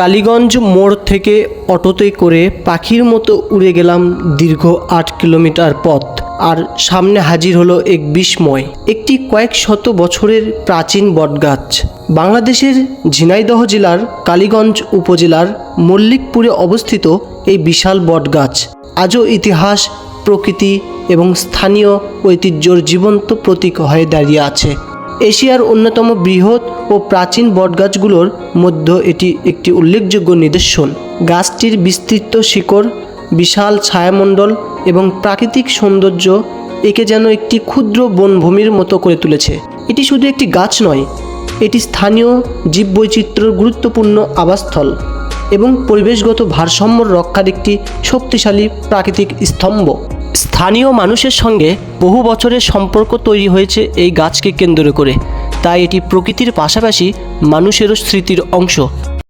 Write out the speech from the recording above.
কালীগঞ্জ মোড় থেকে অটোতে করে পাখির মতো উড়ে গেলাম দীর্ঘ আট কিলোমিটার পথ। আর সামনে হাজির হলো এক বিস্ময় একটি কয়েক শত বছরের প্রাচীন বটগাছ। বাংলাদেশের ঝিনাইদহ জেলার কালীগঞ্জ উপজেলার মল্লিকপুরে অবস্থিত এই বিশাল বটগাছ। আজও ইতিহাস, প্রকৃতি এবং স্থানীয় ঐতিহ্যর জীবন্ত প্রতীক হয়ে দাঁড়িয়ে আছে। এশিয়ার অন্যতম বৃহৎ ও প্রাচীন বটগাছগুলোর মধ্যে এটি একটি উল্লেখযোগ্য নিদর্শন। গাছটির বিস্তৃত শিকড়, বিশাল ছায়ামণ্ডল এবং প্রাকৃতিক সৌন্দর্য একে যেন একটি ক্ষুদ্র বনভূমির মতো করে তুলেছে। এটি শুধু একটি গাছ নয়, এটি স্থানীয় জীববৈচিত্র্যের গুরুত্বপূর্ণ আবাসস্থল এবং পরিবেশগত ভারসাম্য রক্ষার একটি শক্তিশালী প্রাকৃতিক স্তম্ভ। স্থানীয় মানুষের সঙ্গে বহু বছরের সম্পর্ক তৈরি হয়েছে এই গাছকে কেন্দ্র করে। তাই এটি প্রকৃতির পাশাপাশি মানুষেরও স্মৃতির অংশ।